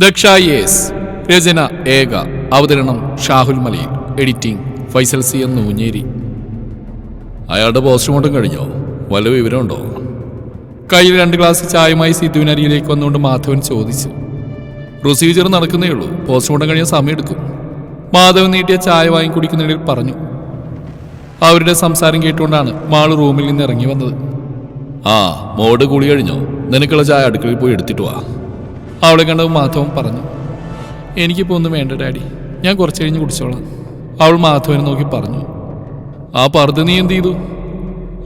Daksha yes. രചന ഏക. അവതരണം Shahul Malayil editing Faisal C M Noonjeri. അയാളുടെ പോസ്റ്റ്മോർട്ടം കഴിഞ്ഞോ? വല്ല വിവരമുണ്ടോ? കയ്യിൽ രണ്ട് ഗ്ലാസ് ചായയുമായി സിദ്ധുവിനരിയിലേക്ക് വന്നുകൊണ്ട് മാധവൻ ചോദിച്ചു. പ്രൊസീജിയർ നടക്കുന്നേ ഉള്ളൂ. പോസ്റ്റ്മോർട്ടം സമയം സമയമെടുക്കും. മാധവൻ നീട്ടിയ ചായ വാങ്ങി കുടിക്കുന്നതിൽ പറഞ്ഞു. അവരുടെ സംസാരം കേട്ടുകൊണ്ടാണ് മാൾ റൂമിൽ നിന്ന് ഇറങ്ങി വന്നത്. ആ മോഡ് കൂടി കഴിഞ്ഞോ? നിനക്കുള്ള ചായ അടുക്കളയിൽ പോയി എടുത്തിട്ട് വാ. അവളെ കണ്ടത് മാധവൻ പറഞ്ഞു എനിക്കിപ്പോൾ ഒന്നും വേണ്ട ഡാഡി ഞാൻ കുറച്ച് കഴിഞ്ഞ് കുടിച്ചോളാം. അവൾ മാധവനെ നോക്കി പറഞ്ഞു ആ പർദ്ദ നീ എന്ത് ചെയ്തു?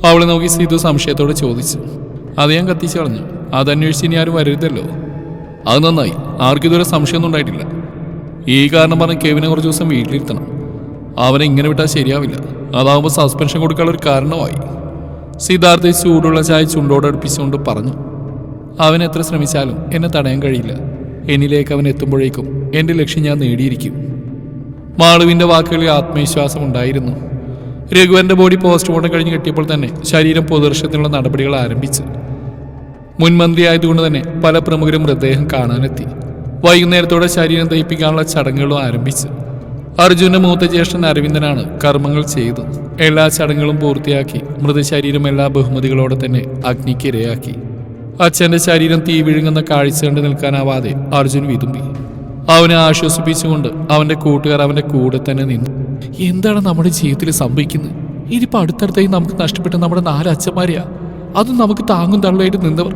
അവളെ നോക്കി സീതു സംശയത്തോടെ ചോദിച്ചു അത് ഞാൻ കത്തിച്ചു കളഞ്ഞു അതന്വേഷിച്ച് ഇനി ആരും വരരുതല്ലോ. അത് നന്നായി ആർക്കും ഇതുവരെ സംശയമൊന്നും ഉണ്ടായിട്ടില്ല. ഈ കാരണം പറഞ്ഞ് കെവിനെ കുറച്ച് ദിവസം വീട്ടിലിരുത്തണം. അവനെ ഇങ്ങനെ വിട്ടാൽ ശരിയാവില്ല. അതാവുമ്പോൾ സസ്പെൻഷൻ കൊടുക്കാനുള്ള ഒരു കാരണമായി. സിദ്ധാർത്ഥ ചൂടുള്ള ചായ ചുണ്ടോടെ അടുപ്പിച്ചുകൊണ്ട് പറഞ്ഞു അവൻ എത്ര ശ്രമിച്ചാലും എന്നെ തടയാൻ കഴിയില്ല. എന്നിലേക്ക് അവൻ എത്തുമ്പോഴേക്കും എന്റെ ലക്ഷ്യം ഞാൻ നേടിയിരിക്കും. മാളുവിന്റെ വാക്കുകളിൽ ആത്മവിശ്വാസം ഉണ്ടായിരുന്നു. രഘുവന്റെ ബോഡി പോസ്റ്റ്മോർട്ടം കഴിഞ്ഞ് കിട്ടിയപ്പോൾ തന്നെ ശരീരം പൊതുദർശനത്തിനുള്ള നടപടികൾ ആരംഭിച്ചു. മുൻമന്ത്രി ആയതുകൊണ്ട് തന്നെ പല പ്രമുഖരും മൃതദേഹം കാണാനെത്തി. വൈകുന്നേരത്തോടെ ശരീരം ദഹിപ്പിക്കാനുള്ള ചടങ്ങുകളും ആരംഭിച്ചു. അർജുന്റെ മൂത്ത ജ്യേഷ്ഠൻ അരവിന്ദനാണ് കർമ്മങ്ങൾ ചെയ്ത് എല്ലാ ചടങ്ങുകളും പൂർത്തിയാക്കി മൃതശരീരം എല്ലാ ബഹുമതികളോടെ തന്നെ അഗ്നിക്ക് ഇരയാക്കി. അച്ഛന്റെ ശരീരം തീ വിഴുങ്ങുന്ന കാഴ്ച കണ്ട് നിൽക്കാനാവാതെ അർജുൻ വിതുമ്പി. അവനെ ആശ്വസിപ്പിച്ചുകൊണ്ട് അവന്റെ കൂട്ടുകാർ അവന്റെ കൂടെ തന്നെ നിന്നു. എന്താണ് നമ്മുടെ ജീവിതത്തിൽ സംഭവിക്കുന്നത്? ഇനിയിപ്പോ അടുത്തടുത്തായി നമുക്ക് നഷ്ടപ്പെട്ട നമ്മുടെ നാല് അച്ഛന്മാരെയാ? അതും നമുക്ക് താങ്ങും തള്ളയായിട്ട് നിന്നവർ.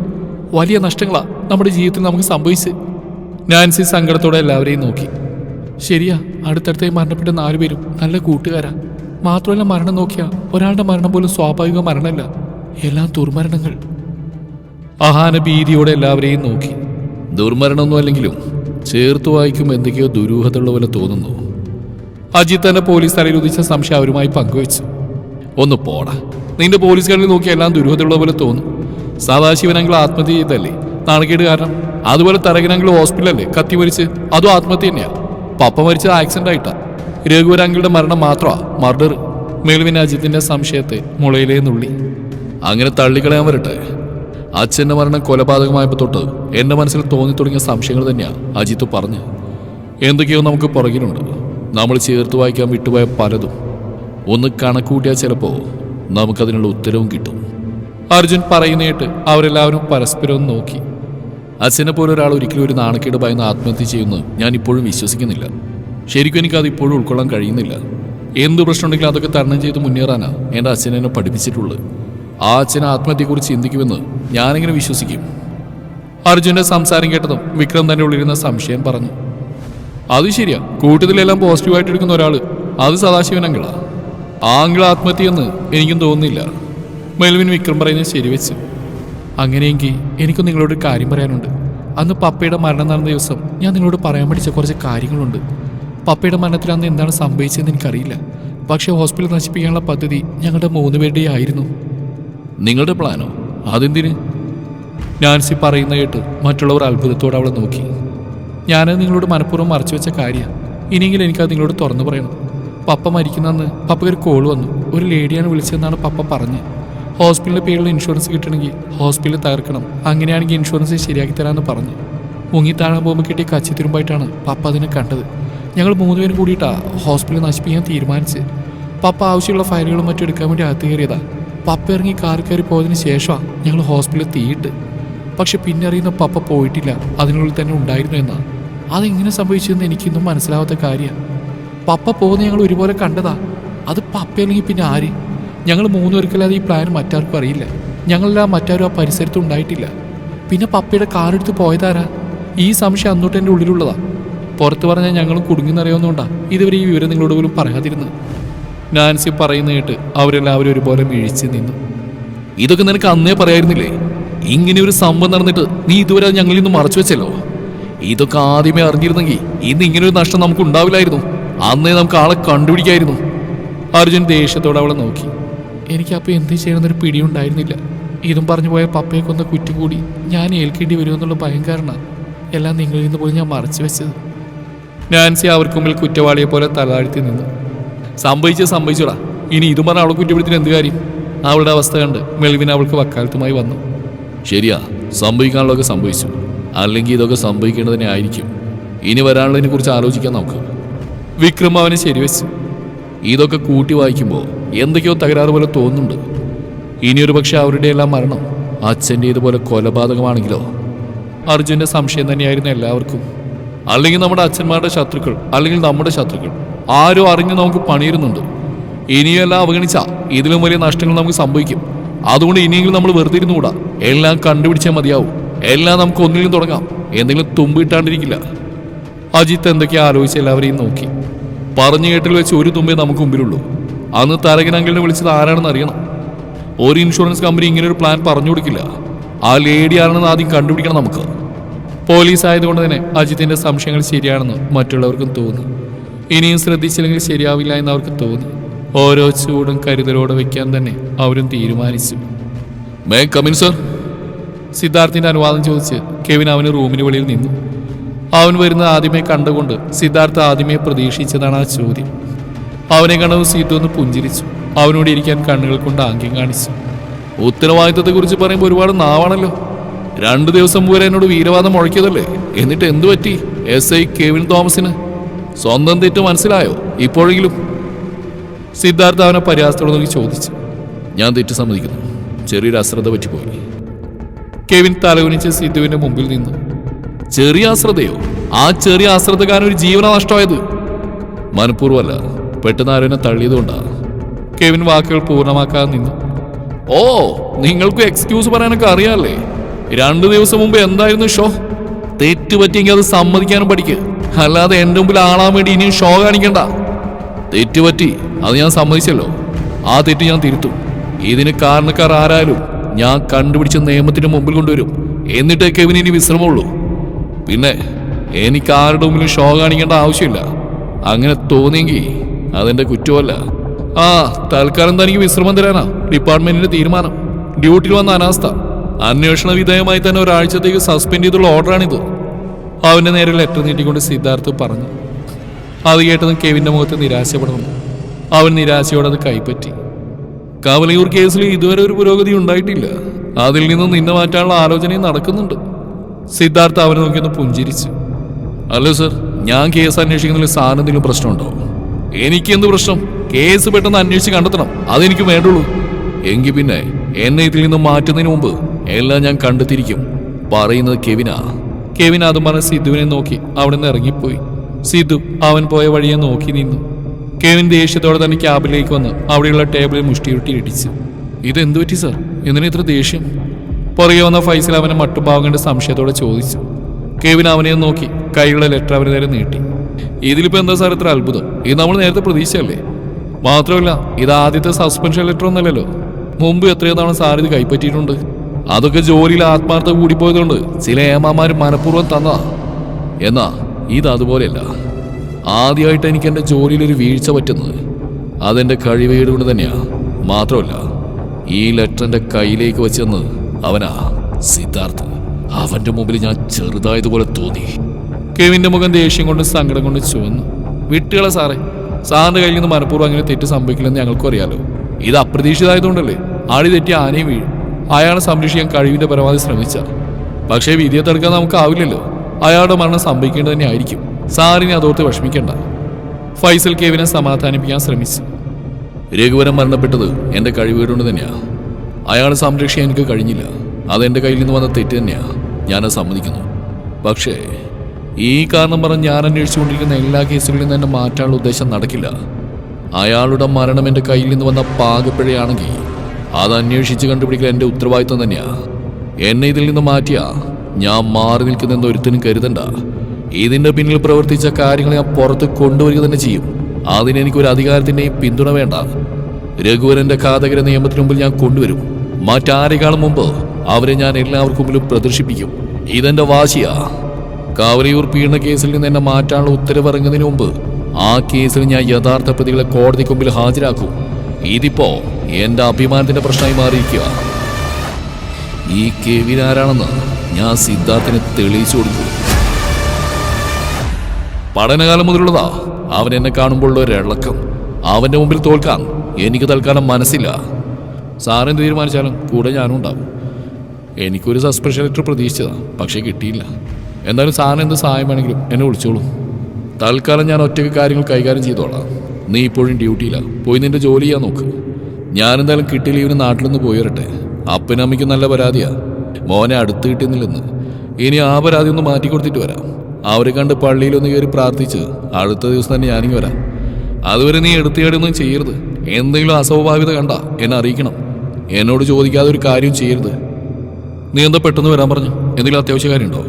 വലിയ നഷ്ടങ്ങളാ നമ്മുടെ ജീവിതത്തിൽ നമുക്ക് സംഭവിച്ചത്. നാൻസി സങ്കടത്തോടെ എല്ലാവരെയും നോക്കി. ശരിയാ അടുത്തടുത്തായി മരണപ്പെട്ട നാലുപേരും നല്ല കൂട്ടുകാരാ. മാത്രമല്ല മരണം നോക്കിയാ ഒരാളുടെ മരണം പോലും സ്വാഭാവിക മരണമല്ല. എല്ലാം ദുർമരണങ്ങൾ. അഹാന ഭീതിയോടെ എല്ലാവരെയും നോക്കി. ദുർമരണമൊന്നും അല്ലെങ്കിലും ചേർത്ത് വായിക്കും എന്തൊക്കെയോ ദുരൂഹതയുള്ള പോലെ തോന്നുന്നു. അജിത് തന്നെ പോലീസ് തലയിൽ ഉദിച്ച സംശയം അവരുമായി പങ്കുവച്ചു. ഒന്ന് പോടാ. നിന്റെ പോലീസ് നോക്കി എല്ലാം ദുരൂഹതയുള്ള പോലെ തോന്നും. സദാശിവനങ്ങൾ ആത്മഹത്യ ചെയ്തല്ലേ നാണക്കേട് കാരണം. അതുപോലെ തരകനങ്ങൾ ഹോസ്പിറ്റലല്ലേ? കത്തി മരിച്ച്. അതും ആത്മഹത്യ തന്നെയാണ് പപ്പ മരിച്ചത് ആക്സിഡന്റ് ആയിട്ടാ. രഘുവരാങ്കിളുടെ മരണം മാത്രമാ മർഡർ മേൽവിൻ അജിത്തിന്റെ സംശയത്തെ മുളയിലേ നുള്ളി. അങ്ങനെ തള്ളിക്കളയാൻ വരട്ടെ. അച്ഛന്റെ മരണം കൊലപാതകമായപ്പോൾ തൊട്ട് എന്റെ മനസ്സിൽ തോന്നി തുടങ്ങിയ സംശയങ്ങൾ തന്നെയാണ് അജിത്ത് പറഞ്ഞു. എന്തൊക്കെയോ നമുക്ക് പുറകിലുണ്ട്. നമ്മൾ ചേർത്ത് വായിക്കാൻ വിട്ടുപോയ പലതും. ഒന്ന് കണക്കൂട്ടിയാൽ ചിലപ്പോൾ നമുക്കതിനുള്ള ഉത്തരവും കിട്ടും. അർജുൻ പറയുന്നേട്ട് അവരെല്ലാവരും പരസ്പരം നോക്കി. അച്ഛനെ പോലെ ഒരാൾ ഒരിക്കലും ഒരു നാണക്കേട് ഭയന്ന് ആത്മഹത്യ ചെയ്യുമെന്ന് ഞാൻ ഇപ്പോഴും വിശ്വസിക്കുന്നില്ല. ശരിക്കും അത് ഇപ്പോഴും ഉൾക്കൊള്ളാൻ കഴിയുന്നില്ല. എന്ത് പ്രശ്നമുണ്ടെങ്കിലും അതൊക്കെ തരണം ചെയ്ത് മുന്നേറാനാണ് എന്റെ അച്ഛൻ എന്നെ പഠിപ്പിച്ചിട്ടുള്ളത്. ആ അച്ഛൻ ആത്മഹത്യയെക്കുറിച്ച് ചിന്തിക്കുമെന്ന് ഞാനെങ്ങനെ വിശ്വസിക്കും. അർജുന്റെ സംസാരം കേട്ടതും വിക്രം തന്നെ ഉള്ളിരുന്ന സംശയം പറഞ്ഞു. അത് ശരിയാ. കൂട്ടത്തിലെല്ലാം പോസിറ്റീവായിട്ട് എടുക്കുന്ന ഒരാൾ അത് സദാശിവനങ്കിളാ ആംഗിൾ ആത്മഹത്യയെന്ന് എനിക്കും തോന്നുന്നില്ല. മെൽവിൻ വിക്രം പറയുന്നത് ശരിവെച്ച്. അങ്ങനെയെങ്കിൽ എനിക്കും നിങ്ങളോട് കാര്യം പറയാനുണ്ട്. അന്ന് പപ്പയുടെ മരണം നടന്ന ദിവസം ഞാൻ നിങ്ങളോട് പറയാൻ പഠിച്ച കുറച്ച് കാര്യങ്ങളുണ്ട്. പപ്പയുടെ മരണത്തിൽ അന്ന് എന്താണ് സംഭവിച്ചതെന്ന് എനിക്കറിയില്ല. പക്ഷേ ഹോസ്പിറ്റൽ നശിപ്പിക്കാനുള്ള പദ്ധതി ഞങ്ങളുടെ മൂന്ന് പേരുടെ ആയിരുന്നു നിങ്ങളുടെ പ്ലാനോ? അതെന്തിന്? നാൻസി പറയുന്ന കേട്ട് മറ്റുള്ളവർ അത്ഭുതത്തോടെ അവളെ നോക്കി. ഞാനത് നിങ്ങളോട് മനഃപൂർവം മറച്ചു വെച്ച കാര്യമാണ് ഇനിയെങ്കിലും എനിക്കത് നിങ്ങളോട് തുറന്നു പറയണം. പപ്പ മരിക്കുന്നെന്ന് പപ്പയ്ക്ക് ഒരു കോൾ വന്നു. ഒരു ലേഡിയാണ് വിളിച്ചതെന്നാണ് പപ്പ പറഞ്ഞത് ഹോസ്പിറ്റലിന്റെ പേരിൽ ഇൻഷുറൻസ് കിട്ടണമെങ്കിൽ ഹോസ്പിറ്റൽ തകർക്കണം. അങ്ങനെയാണെങ്കിൽ ഇൻഷുറൻസ് ശരിയാക്കി തരാമെന്ന് പറഞ്ഞു. മുങ്ങിത്താഴാൻ പോകുമ്പോൾ കിട്ടിയ കച്ചിത്തിരുമ്പായിട്ടാണ് പപ്പ അതിനെ കണ്ടത്. ഞങ്ങൾ മൂന്നുപേരും കൂടിയിട്ടാണ് ഹോസ്പിറ്റൽ നശിപ്പിക്കാൻ തീരുമാനിച്ചത് പപ്പ ആവശ്യമുള്ള ഫയലുകളും മറ്റും എടുക്കാൻ വേണ്ടി അകത്ത് കയറിയതാ. പപ്പ ഇറങ്ങി കാറി കയറി പോയതിന് ശേഷമാണ് ഞങ്ങൾ ഹോസ്പിറ്റലിൽ തീയിട്ട് പക്ഷെ പിന്നെ അറിയുന്ന പപ്പ പോയിട്ടില്ല. അതിനുള്ളിൽ തന്നെ ഉണ്ടായിരുന്നു എന്നാണ് അതെങ്ങനെ സംഭവിച്ചതെന്ന് എനിക്കൊന്നും മനസ്സിലാവാത്ത കാര്യമാണ് പപ്പ പോകുന്ന ഞങ്ങൾ ഒരുപോലെ കണ്ടതാ. അത് പപ്പ അല്ലെങ്കിൽ പിന്നെ ആര്? ഞങ്ങൾ മൂന്നുപേർക്കല്ലാതെ ഈ പ്ലാൻ മറ്റാർക്കും അറിയില്ല. ഞങ്ങളെല്ലാം മറ്റാരും ആ പരിസരത്ത് ഉണ്ടായിട്ടില്ല. പിന്നെ പപ്പയുടെ കാറെടുത്ത് പോയതാരാ? ഈ സംശയം അന്നോട്ട് എന്റെ ഉള്ളിലുള്ളതാ. പുറത്ത് പറഞ്ഞാൽ ഞങ്ങളും കുടുങ്ങിന്നറിയാവുന്നതുകൊണ്ടാ ഇതുവരെ ഈ വിവരം നിങ്ങളോട് പോലും പറയാതിരുന്നത്. നാൻസി പറയുന്ന കേട്ട് അവരെല്ലാവരും ഒരുപോലെ വീഴ്ച നിന്നു. ഇതൊക്കെ നിനക്ക് അന്നേ പറയായിരുന്നില്ലേ? ഇങ്ങനെ ഒരു സംഭവം നടന്നിട്ട് നീ ഇതുവരെ ഞങ്ങളിൽ നിന്ന് മറച്ചു വെച്ചല്ലോ? ഇതൊക്കെ ആദ്യമേ അറിഞ്ഞിരുന്നെങ്കിൽ ഇന്ന് ഇങ്ങനെ ഒരു നഷ്ടം നമുക്ക് ഉണ്ടാവില്ലായിരുന്നു. അന്നേ നമുക്ക് ആളെ കണ്ടുപിടിക്കായിരുന്നു. അർജുൻ ദേഷ്യത്തോടെ അവളെ നോക്കി. എനിക്കപ്പോൾ എന്ത് ചെയ്യണമെന്നൊരു പിടിയുണ്ടായിരുന്നില്ല. ഇതും പറഞ്ഞു പോയ പപ്പയെ കൊന്ന കുറ്റുകൂടി ഞാൻ ഏൽക്കേണ്ടി വരുമെന്നുള്ള ഭയം കാരണം എല്ലാം നിങ്ങളിൽ നിന്ന് പോയി ഞാൻ മറച്ചു വെച്ചത്. നാൻസി അവർക്ക് മുമ്പിൽ കുറ്റവാളിയെ പോലെ തലാഴ്ത്തി നിന്നു. സംഭവിച്ചത് സംഭവിച്ചോടാ. ഇനി ഇതും പറഞ്ഞ അവളെ കുറ്റപ്പെടുത്തിന് എന്ത് കാര്യം? അവളുടെ അവസ്ഥ കണ്ട് മെൽവിൻ അവൾക്ക് വക്കാലത്തുമായി വന്നു. ശരിയാ സംഭവിക്കാനുള്ളതൊക്കെ സംഭവിച്ചു. അല്ലെങ്കിൽ ഇതൊക്കെ സംഭവിക്കേണ്ടത് തന്നെ ആയിരിക്കും. ഇനി വരാനുള്ളതിനെ കുറിച്ച് ആലോചിക്കാൻ നമുക്ക്. വിക്രം അവനെ ശരിവെച്ചു. ഇതൊക്കെ കൂട്ടി വായിക്കുമ്പോൾ എന്തൊക്കെയോ തകരാറ് പോലെ തോന്നുന്നുണ്ട്. ഇനിയൊരു പക്ഷെ അവരുടെ എല്ലാം മരണം അച്ഛന്റെ ഇതുപോലെ കൊലപാതകമാണെങ്കിലോ? അർജുന്റെ സംശയം തന്നെയായിരുന്നു എല്ലാവർക്കും. അല്ലെങ്കിൽ നമ്മുടെ അച്ഛന്മാരുടെ ശത്രുക്കൾ അല്ലെങ്കിൽ നമ്മുടെ ശത്രുക്കൾ. ആരോ അറിഞ്ഞ് നമുക്ക് പണിയിരുന്നുണ്ട്. ഇനിയെല്ലാം അവഗണിച്ച ഇതിലും വലിയ നഷ്ടങ്ങൾ നമുക്ക് സംഭവിക്കും. അതുകൊണ്ട് ഇനിയെങ്കിലും നമ്മൾ വെറുതെ ഇരുന്നുകൂടാ. എല്ലാം കണ്ടുപിടിച്ചാൽ മതിയാവും. എല്ലാം നമുക്ക് ഒന്നിലും തുടങ്ങാം. എന്തെങ്കിലും തുമ്പിട്ടാണ്ടിരിക്കില്ല. അജിത്ത് എന്തൊക്കെ ആലോചിച്ച് എല്ലാവരെയും നോക്കി. പറഞ്ഞു കേട്ടിൽ വെച്ച് ഒരു തുമ്പേ നമുക്ക് മുമ്പിലുള്ളൂ. അന്ന് തരകനങ്കിളിനെ വിളിച്ചത് ആരാണെന്ന് അറിയണം. ഒരു ഇൻഷുറൻസ് കമ്പനി ഇങ്ങനെ ഒരു പ്ലാൻ പറഞ്ഞു കൊടുക്കില്ല. ആ ലേഡി ആണെന്ന് ആദ്യം കണ്ടുപിടിക്കണം നമുക്ക്. പോലീസ് ആയതുകൊണ്ട് തന്നെ അജിത്തിന്റെ സംശയങ്ങൾ ശരിയാണെന്ന് മറ്റുള്ളവർക്കും തോന്നി. ഇനിയും ശ്രദ്ധിച്ചില്ലെങ്കിൽ ശരിയാവില്ല എന്ന് അവർക്ക് തോന്നി. ഓരോ ചൂടും കരുതലോടെ വെക്കാൻ തന്നെ അവരും തീരുമാനിച്ചു. മേ കമിൻ സർ സിദ്ധാർത്ഥിന്റെ അനുവാദം ചോദിച്ച് കെവിൻ അവന് റൂമിന് വെളിയിൽ നിന്നു. അവൻ വരുന്ന ആദ്യമേ കണ്ടുകൊണ്ട് സിദ്ധാർത്ഥ ആദ്യമേ പ്രതീക്ഷിച്ചതാണ് ആ ചോദ്യം. അവനെ കണ്ടത് സീറ്റ് ഒന്ന് പുഞ്ചിരിച്ചു. അവനോട് ഇരിക്കാൻ കണ്ണുകൾ കൊണ്ട് ആംഗ്യം കാണിച്ചു. ഉത്തരവാദിത്തത്തെക്കുറിച്ച് പറയുമ്പോൾ ഒരുപാട് നാവാണല്ലോ. രണ്ടു ദിവസം മുമ്പ് എന്നോട് വീരവാദം മുഴക്കിയതല്ലേ? എന്നിട്ട് എന്തു പറ്റി? എസ് ഐ കെവിൻ തോമസിന് സ്വന്തം തെറ്റ് മനസ്സിലായോ? ഇപ്പോഴെങ്കിലും? സിദ്ധാർത്ഥ അവനെ പര്യാസത്തോട് നോക്കി ചോദിച്ചു. ഞാൻ തെറ്റ് സമ്മതിക്കുന്നു. ചെറിയൊരു അശ്രദ്ധ പറ്റിപ്പോയി. കെവിൻ തലകുനിച്ച് സിദ്ധുവിന്റെ മുമ്പിൽ നിന്നു. ചെറിയ അശ്രദ്ധയോ? ആ ചെറിയ അശ്രദ്ധക്കാരൻ ഒരു ജീവന നഷ്ടമായത് മനഃപൂർവമല്ല. പെട്ടെന്ന് ആരോനെ തള്ളിയതുകൊണ്ടാണ് കെവിൻ വാക്കുകൾ പൂർണമാക്കാതെ നിന്നു. ഓ നിങ്ങൾക്ക് എക്സ്ക്യൂസ് പറയാനൊക്കെ അറിയാമല്ലേ രണ്ടു ദിവസം മുമ്പ് എന്തായിരുന്നു ഷോ? തെറ്റ് പറ്റിയെങ്കിൽ അത് സമ്മതിക്കാനും പഠിക്ക്. അല്ലാതെ എന്റെ മുമ്പിൽ ആളാൻ വേണ്ടി ഇനിയും ഷോ കാണിക്കണ്ട. തെറ്റ് പറ്റി അത് ഞാൻ സമ്മതിച്ചല്ലോ. ആ തെറ്റ് ഞാൻ തിരുത്തും. ഇതിന് കാരണക്കാർ ആരായാലും ഞാൻ കണ്ടുപിടിച്ച നിയമത്തിന് മുമ്പിൽ കൊണ്ടുവരും. എന്നിട്ടേ കെവിന് ഇനി വിശ്രമമുള്ളൂ. പിന്നെ എനിക്ക് ആരുടെ മുമ്പിലും ഷോ കാണിക്കേണ്ട ആവശ്യമില്ല. അങ്ങനെ തോന്നിയെങ്കിൽ അതെന്റെ കുറ്റമല്ല. ആ തൽക്കാലം തനിക്ക് വിശ്രമം തരാനാ? ഡിപ്പാർട്ട്മെന്റിന്റെ തീരുമാനം. ഡ്യൂട്ടിയിൽ വന്ന അനാസ്ഥ. അന്വേഷണ വിധേയമായി തന്നെ ഒരാഴ്ചത്തേക്ക് സസ്പെൻഡ് ചെയ്തുള്ള ഓർഡറാണിത്. അവന്റെ നേരെ ലെറ്റർ നീട്ടിക്കൊണ്ട് സിദ്ധാർത്ഥ് പറഞ്ഞു. അത് കേട്ടതും കെവിന്റെ മുഖത്ത് നിരാശപ്പെടുന്നു അവൻ നിരാശയോടെ അത് കൈപ്പറ്റി. കവലയൂർ കേസിൽ ഇതുവരെ ഒരു പുരോഗതി ഉണ്ടായിട്ടില്ല. അതിൽ നിന്ന് നിന്നെ മാറ്റാനുള്ള ആലോചനയും നടക്കുന്നുണ്ട്. സിദ്ധാർത്ഥ അവനെ നോക്കിയൊന്ന് പുഞ്ചിരിച്ചു. അല്ലോ സർ ഞാൻ കേസ് അന്വേഷിക്കുന്നതിൽ സാധനം എന്തെങ്കിലും പ്രശ്നമുണ്ടോ? എനിക്ക് എന്ത് പ്രശ്നം? കേസ് പെട്ടെന്ന് അന്വേഷിച്ച് കണ്ടെത്തണം. അതെനിക്ക് വേണ്ടുള്ളൂ. എങ്കിൽ പിന്നെ എന്നെ ഇതിൽ നിന്നും മാറ്റുന്നതിന് മുമ്പ് എല്ലാം ഞാൻ കണ്ടെത്തിയിരിക്കും. പറയുന്നത് കെവിനാ. കെവിൻ അത് പറഞ്ഞ് സിദ്ധുവിനെ നോക്കി അവിടെ നിന്ന് ഇറങ്ങിപ്പോയി. സിദ്ധു അവൻ പോയ വഴിയെ നോക്കി നിന്നു. കെവിൻ ദേഷ്യത്തോടെ തന്നെ ക്യാബിലേക്ക് വന്ന് അവിടെയുള്ള ടേബിളിൽ മുഷ്ടിയുരുട്ടി ഇടിച്ചു. ഇതെന്തു പറ്റി സർ? എന്തിനാ ഇത്ര ദേഷ്യം? പുറകെ വന്ന ഫൈസൽ അവനെ മട്ടുഭാവം കണ്ട് സംശയത്തോടെ ചോദിച്ചു. കെവിൻ അവനെ നോക്കി കൈയുള്ള ലെറ്റർ അവന് നേരെ നീട്ടി. ഇതിലിപ്പോ എന്താ സാർ? ഇത്ര അത്ഭുതം. ഇത് നമ്മൾ നേരത്തെ പ്രതീക്ഷയല്ലേ മാത്രമല്ല ഇത് ആദ്യത്തെ സസ്പെൻഷൻ ലെറ്റർ ഒന്നല്ലല്ലോ. മുമ്പ് എത്രയോ തവണ സാർ ഇത് കൈപ്പറ്റിയിട്ടുണ്ട്. അതൊക്കെ ജോലിയിൽ ആത്മാർത്ഥ കൂടിപ്പോയതുകൊണ്ട് ചില ഏമാമാര് മനഃപൂർവം തന്നതാ എന്നാ ഇത് അതുപോലെയല്ല. ആദ്യമായിട്ട് എനിക്ക് എന്റെ ജോലിയിൽ ഒരു വീഴ്ച പറ്റുന്നത് അതെന്റെ കഴിവേട് കൊണ്ട് തന്നെയാ. മാത്രമല്ല ഈ ലെറ്റർ എന്റെ കയ്യിലേക്ക് വെച്ചെന്ന് അവനാ സിദ്ധാർത്ഥ് അവന്റെ മുമ്പിൽ ഞാൻ ചെറുതായതുപോലെ തോന്നി. കെവിന്റെ മുഖം ദേഷ്യം കൊണ്ട് സങ്കടം കൊണ്ട് ചുവന്നു. വിട്ടുകളെ സാറേ സാറിന്റെ കയ്യിൽ നിന്ന് മനഃപൂർവം അങ്ങനെ തെറ്റ് സംഭവിക്കില്ലെന്ന് ഞങ്ങൾക്കും അറിയാലോ. ഇത് അപ്രതീക്ഷിതമായതുകൊണ്ടല്ലേ? ആടി തെറ്റി ആനയും വീഴും. അയാളെ സംരക്ഷിക്കാൻ കഴിവിന്റെ പരമാവധി ശ്രമിച്ച. പക്ഷേ വിധിയെ തടുക്കാൻ നമുക്ക് ആവില്ലല്ലോ അയാളുടെ മരണം സംഭവിക്കേണ്ടത് തന്നെ ആയിരിക്കും. സാറിനെ അതോർത്ത് വിഷമിക്കേണ്ട. ഫൈസൽ കേവിനെ സമാധാനിപ്പിക്കാൻ ശ്രമിച്ചു. രഘുവരം മരണപ്പെട്ടത് എന്റെ കഴിവുകൊണ്ട് തന്നെയാ. അയാളെ സംരക്ഷിക്കാൻ എനിക്ക് കഴിഞ്ഞില്ല. അതെന്റെ കയ്യിൽ നിന്ന് വന്ന തെറ്റ് തന്നെയാ. ഞാനത് സമ്മതിക്കുന്നു. പക്ഷേ ഈ കാരണം പറഞ്ഞ് ഞാൻ അന്വേഷിച്ചുകൊണ്ടിരിക്കുന്ന എല്ലാ കേസുകളിലും തന്നെ മാറ്റാനുള്ള ഉദ്ദേശം നടക്കില്ല. അയാളുടെ മരണം എന്റെ കയ്യിൽ നിന്ന് വന്ന പാകപ്പിഴയാണെങ്കിൽ അത് അന്വേഷിച്ച് കണ്ടുപിടിക്കൽ എന്റെ ഉത്തരവാദിത്വം തന്നെയാ. എന്നെ ഇതിൽ നിന്ന് മാറ്റിയാ ഞാൻ മാറി നിൽക്കുന്നെന്ന് ഒരുത്തിനും കരുതണ്ട. ഇതിന്റെ പിന്നിൽ പ്രവർത്തിച്ച കാര്യങ്ങൾ ഞാൻ പുറത്ത് കൊണ്ടുവരിക തന്നെ ചെയ്യും. അതിനെനിക്ക് ഒരു അധികാരത്തിന്റെയും പിന്തുണ വേണ്ട. രഘുവരന്റെ ഘാതകര നിയമത്തിന് മുമ്പിൽ ഞാൻ കൊണ്ടുവരും. മറ്റാരെക്കാളും മുമ്പ് അവരെ ഞാൻ എല്ലാവർക്കും മുമ്പിലും പ്രദർശിപ്പിക്കും. ഇതെന്റെ വാശിയാ. കാവലിയൂർ പീഡന കേസിൽ നിന്ന് എന്നെ മാറ്റാനുള്ള ഉത്തരവിറങ്ങുന്നതിന് മുമ്പ് ആ കേസിൽ ഞാൻ യഥാർത്ഥ പ്രതികളെ കോടതിക്ക് മുമ്പിൽ ഹാജരാക്കും. ഇതിപ്പോ എന്റെ അഭിമാനത്തിന്റെ പ്രശ്നമായി മാറിയിരിക്കുക. ഈ കെവിൻ ആരാണെന്ന് ഞാൻ സിദ്ധാർത്ഥിന് തെളിയിച്ചു കൊടുക്കും പഠനകാലം മുതലുള്ളതാ അവൻ എന്നെ കാണുമ്പോഴുള്ള ഒരു ഇളക്കം. അവന്റെ മുമ്പിൽ തോൽക്കാൻ എനിക്ക് തൽക്കാലം മനസ്സില്ല. സാറെന്ത് തീരുമാനിച്ചാലും കൂടെ ഞാനും ഉണ്ടാവും. എനിക്കൊരു സസ്പെഷ്യൽ ലെറ്റർ പ്രതീക്ഷിച്ചതാണ് പക്ഷേ കിട്ടിയില്ല. എന്തായാലും സാറിന് എന്ത് സഹായം വേണമെങ്കിലും എന്നെ വിളിച്ചോളൂ. തൽക്കാലം ഞാൻ ഒറ്റയ്ക്ക് കാര്യങ്ങൾ കൈകാര്യം ചെയ്തോളാം. നീ ഇപ്പോഴും ഡ്യൂട്ടിയിലാണ് പോയി നിന്റെ ജോലി ചെയ്യാൻ നോക്ക്. ഞാനെന്തായാലും കിട്ടി ലീവിന് നാട്ടിൽ നിന്ന് പോയി വരട്ടെ അപ്പനും അമ്മയ്ക്കും നല്ല പരാതിയാ. മോനെ അടുത്ത് കിട്ടുന്നില്ലെന്ന് ഇനി ആ പരാതി ഒന്ന് മാറ്റി കൊടുത്തിട്ട് വരാം. അവരെ കണ്ട് പള്ളിയിലൊന്ന് കയറി പ്രാർത്ഥിച്ച് അടുത്ത ദിവസം തന്നെ ഞാനിങ്ങി വരാം. അതുവരെ നീ എടുത്തുകേടൊന്നും ചെയ്യരുത്. എന്തെങ്കിലും അസ്വാഭാവികത കണ്ട എന്നെ അറിയിക്കണം. എന്നോട് ചോദിക്കാതെ ഒരു കാര്യം ചെയ്യരുത്. നീ എന്താ പെട്ടെന്ന് വരാൻ പറഞ്ഞു? എന്തെങ്കിലും അത്യാവശ്യ കാര്യമുണ്ടോ?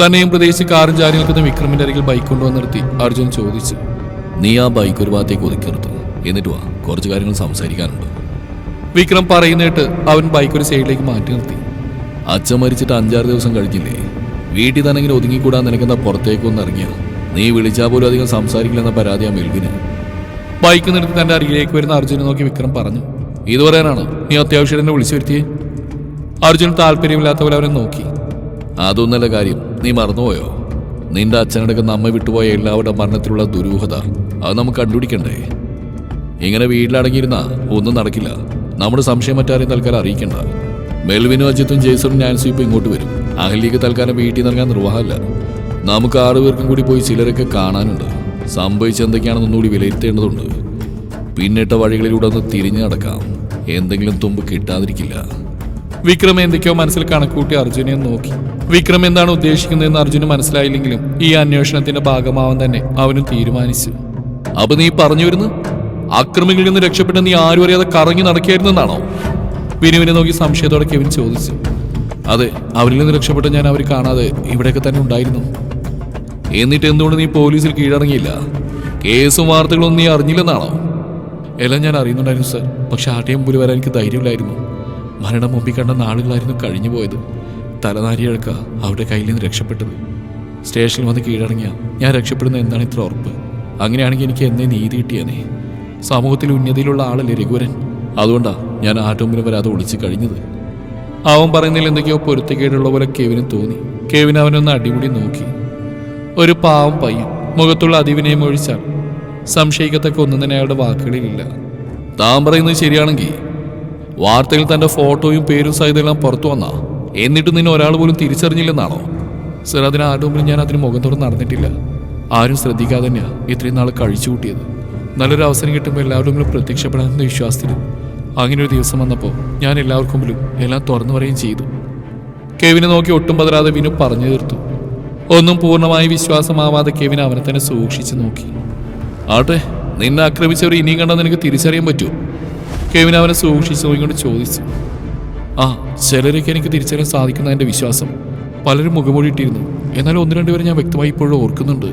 തന്നെയും പ്രദേശിച്ച് കാറും ചാരി നിൽക്കുന്ന വിക്രമിന്റെ അരികിൽ ബൈക്ക് കൊണ്ടുവന്ന് നിർത്തി. അർജുൻ ചോദിച്ചു. നീ ആ ബൈക്ക് ഒരു ഭാഗത്തേക്ക് ഒതുക്കി നിർത്തു എന്നിട്ട് വാ കുറച്ച് കാര്യങ്ങൾ സംസാരിക്കാനുണ്ട്. വിക്രം പറയുന്നിട്ട് അവൻ ബൈക്ക് ഒരു സൈഡിലേക്ക് മാറ്റി നിർത്തി. അച്ഛൻ മരിച്ചിട്ട് അഞ്ചാറ് ദിവസം കഴിഞ്ഞില്ലേ? വീട്ടിൽ തന്നെ ഇങ്ങനെ ഒതുങ്ങിക്കൂടാൻ നിനക്കെന്താ പുറത്തേക്ക് ഒന്ന് ഇറങ്ങിയ? നീ വിളിച്ചാൽ പോലും അധികം സംസാരിക്കില്ലെന്ന പരാതിയാ മെൽവിന് ബൈക്ക് നിർത്തി തന്റെ അരികിലേക്ക് വരുന്ന അർജുനെ നോക്കി വിക്രം പറഞ്ഞു. ഇത് പറയാനാണ്? നീ അത്യാവശ്യം എന്നെ വിളിച്ചു വരുത്തിയേ. അർജുൻ താല്പര്യമില്ലാത്ത പോലെ അവനെ നോക്കി. അതൊന്നല്ല കാര്യം. നീ മറന്നുപോയോ? നിന്റെ അച്ഛനടക്കം നമ്മെ വിട്ടുപോയ എല്ലാവരുടെ മരണത്തിലുള്ള ദുരൂഹത അത് നമുക്ക് കണ്ടുപിടിക്കണ്ടേ? ഇങ്ങനെ വീട്ടിലടങ്ങിയിരുന്ന ഒന്നും നടക്കില്ല. നമ്മുടെ സംശയം മറ്റാരെയും തൽക്കാലം അറിയിക്കണ്ട. മെൽവിനും അജിത്തും ജെയ്സറും നാൻസും ഇപ്പൊ ഇങ്ങോട്ട് വരും. അഹല്യക്ക് തൽക്കാലം വീട്ടിൽ നിന്ന് ഇറങ്ങാൻ നിർവാഹമില്ല. നമുക്ക് ആറുപേർക്കും കൂടി പോയി ചിലരൊക്കെ കാണാനുണ്ട്. സംഭവിച്ച എന്തൊക്കെയാണെന്ന് ഒന്നുകൂടി വിലയിരുത്തേണ്ടതുണ്ട്. പിന്നിട്ട വഴികളിലൂടെ ഒന്ന് തിരിഞ്ഞു നടക്കാം. എന്തെങ്കിലും തുമ്പ് കിട്ടാതിരിക്കില്ല. വിക്രം എന്തൊക്കെയോ മനസ്സിൽ കണക്കൂട്ടി അർജുനെ നോക്കി. വിക്രം എന്താണ് ഉദ്ദേശിക്കുന്നതെന്ന് അർജുന് മനസ്സിലായില്ലെങ്കിലും ഈ അന്വേഷണത്തിന്റെ ഭാഗമാവാൻ തന്നെ അവനും തീരുമാനിച്ചു. അപ്പൊ നീ പറഞ്ഞു വരുന്നു അക്രമികളിൽ നിന്ന് രക്ഷപ്പെട്ട നീ ആരും അറിയാതെ കറങ്ങി നടക്കുകയായിരുന്നെന്നാണോ? വിനുവിനെ നോക്കി സംശയത്തോടെ കെവിൻ ചോദിച്ചു. അതെ അവരിൽ നിന്ന് രക്ഷപ്പെട്ട ഞാൻ അവർ കാണാതെ ഇവിടെയൊക്കെ തന്നെ ഉണ്ടായിരുന്നു. എന്നിട്ട് എന്തുകൊണ്ട് നീ പോലീസിൽ കീഴടങ്ങിയില്ല? കേസും വാർത്തകളൊന്നും നീ അറിഞ്ഞില്ലെന്നാണോ? എല്ലാം ഞാൻ അറിയുന്നുണ്ടായിരുന്നു സർ. പക്ഷെ ആട്ടിയം പുലി വരാൻ എനിക്ക് ധൈര്യമില്ലായിരുന്നു. മരണം മുമ്പിൽ കണ്ട നാളുകളായിരുന്നു കഴിഞ്ഞു പോയത് തലനാരിയഴക്ക അവരുടെ കയ്യിൽ നിന്ന് രക്ഷപ്പെട്ടത്. സ്റ്റേഷനിൽ വന്ന് കീഴടങ്ങിയ ഞാൻ രക്ഷപ്പെടുന്ന എന്താണ് ഇത്ര ഉറപ്പ്. അങ്ങനെയാണെങ്കിൽ എനിക്ക് എന്നേ നീതി കിട്ടിയാനേ. സമൂഹത്തിൽ ഉന്നതിയിലുള്ള ആളല്ലേ രഘുവരൻ? അതുകൊണ്ടാ ഞാൻ ആറ്റവും മുന്നിൽ വരാതെ ഒളിച്ച് കഴിഞ്ഞത്. അവൻ പറയുന്നതിൽ എന്തൊക്കെയോ പൊരുത്തക്കേടുള്ള പോലെ കെവിന് തോന്നി. കെവിൻ അവനൊന്ന് അടിമുടി നോക്കി. ഒരു പാവം പയ്യൻ. മുഖത്തുള്ള അതിവിനയം ഒഴിച്ചാൽ സംശയിക്കത്തക്ക ഒന്നും തന്നെ അയാളുടെ വാക്കുകളിലില്ല. താൻ പറയുന്നത് ശരിയാണെങ്കിൽ വാർത്തയിൽ തന്റെ ഫോട്ടോയും പേരും സഹിതമെല്ലാം പുറത്തു വന്നാ. എന്നിട്ട് നിന്നെ ഒരാൾ പോലും തിരിച്ചറിഞ്ഞില്ലെന്നാണോ? സർ അതിന് ആരുടെ മുമ്പിൽ ഞാൻ അതിന് മുഖം തുറന്ന് നടന്നിട്ടില്ല. ആരും ശ്രദ്ധിക്കാതെ തന്നെയാ ഇത്രയും നാൾ കഴിച്ചു കൂട്ടിയത്. നല്ലൊരു അവസരം കിട്ടുമ്പോൾ എല്ലാവരുടെ മുമ്പിലും പ്രത്യക്ഷപ്പെടാമെന്ന വിശ്വാസത്തിൽ അങ്ങനെ ഒരു ദിവസം വന്നപ്പോൾ ഞാൻ എല്ലാവർക്കും മുമ്പിലും എല്ലാം തുറന്നു പറയുകയും ചെയ്തു. കെവിനെ നോക്കി ഒട്ടും പതരാതെ വിനു പറഞ്ഞു തീർത്തു. ഒന്നും പൂർണമായി വിശ്വാസമാവാതെ കെവിൻ അവനെ തന്നെ സൂക്ഷിച്ചു നോക്കി. ആട്ടെ നിന്നെ ആക്രമിച്ചവർ ഇനിയും കണ്ടാൽ നിനക്ക് തിരിച്ചറിയാൻ പറ്റുമോ കെവിൻ അവനെ സൂക്ഷിച്ചു നോക്കിക്കൊണ്ട് ചോദിച്ചു. ആ ചിലരൊക്കെ എനിക്ക് തിരിച്ചറിയാൻ സാധിക്കുന്ന എന്റെ വിശ്വാസം പലരും മുഖമൊഴിയിട്ടിരുന്നു എന്നാൽ ഒന്ന് രണ്ടുപേരെ ഞാൻ വ്യക്തമായി ഇപ്പോഴും ഓർക്കുന്നുണ്ട്.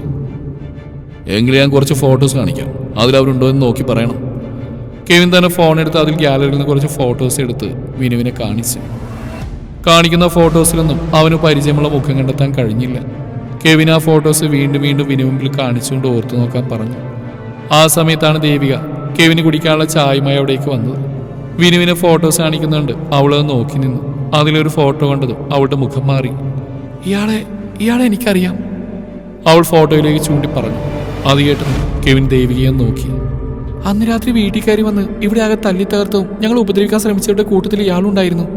എങ്കിലും ഞാൻ കുറച്ച് ഫോട്ടോസ് കാണിക്കാം. അതിലവരുണ്ടോ എന്ന് നോക്കി പറയണം. കെവിൻ തന്നെ ഫോൺ എടുത്ത് അതിൽ ഗ്യാലറിയിൽ നിന്ന് കുറച്ച് ഫോട്ടോസ് എടുത്ത് വിനുവിനെ കാണിച്ചു. കാണിക്കുന്ന ഫോട്ടോസിലൊന്നും അവന് പരിചയമുള്ള മുഖം കണ്ടെത്താൻ കഴിഞ്ഞില്ല. കെവിൻ ആ ഫോട്ടോസ് വീണ്ടും വീണ്ടും വിനുവിൽ കാണിച്ചുകൊണ്ട് ഓർത്തു നോക്കാൻ പറഞ്ഞു. ആ സമയത്താണ് ദേവിക കെവിന് കുടിക്കാനുള്ള ചായയുമായി അവിടേക്ക് വന്നത്. വിനുവിന് ഫോട്ടോസ് കാണിക്കുന്നുണ്ട്. അവളത് നോക്കി നിന്നു. അതിലൊരു ഫോട്ടോ കണ്ടതും അവളുടെ മുഖം മാറി. ഇയാളെ ഇയാളെ എനിക്കറിയാം. അവൾ ഫോട്ടോയിലേക്ക് ചൂണ്ടി പറഞ്ഞു. അത് കേട്ടത് കെവിൻ ദേവികയെ നോക്കി. അന്ന് രാത്രി വീട്ടിൽ കയറി വന്ന് ഇവിടെ ആകെ തല്ലി തകർത്തും ഞങ്ങൾ ഉപദ്രവിക്കാൻ ശ്രമിച്ചവരുടെ കൂട്ടത്തിൽ ഇയാളുണ്ടായിരുന്നു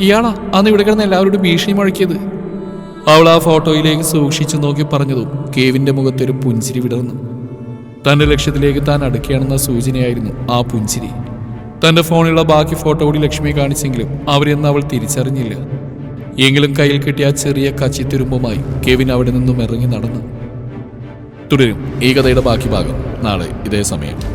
ഇയാളാ അന്ന് ഇവിടെ കിടന്ന് എല്ലാവരോടും ഭീഷണി മുഴക്കിയത്. അവൾ ആ ഫോട്ടോയിലേക്ക് സൂക്ഷിച്ചു നോക്കി പറഞ്ഞതും കേവിന്റെ മുഖത്തൊരു പുഞ്ചിരി വിടർന്നു. തന്റെ ലക്ഷ്യത്തിലേക്ക് താൻ അടുക്കുകയാണെന്ന സൂചനയായിരുന്നു ആ പുഞ്ചിരി. തന്റെ ഫോണിലുള്ള ബാക്കി ഫോട്ടോ കൂടി ലക്ഷ്മി കാണിച്ചെങ്കിലും അവരെന്ന് അവൾ തിരിച്ചറിഞ്ഞില്ല. എങ്കിലും കയ്യിൽ കിട്ടിയ ചെറിയ കച്ചിത്തുരുമ്പുമായി കെവിൻ അവിടെ നിന്നും ഇറങ്ങി നടന്നു. തുടരും ഈ കഥയുടെ ബാക്കി ഭാഗം നാളെ ഇതേ സമയം.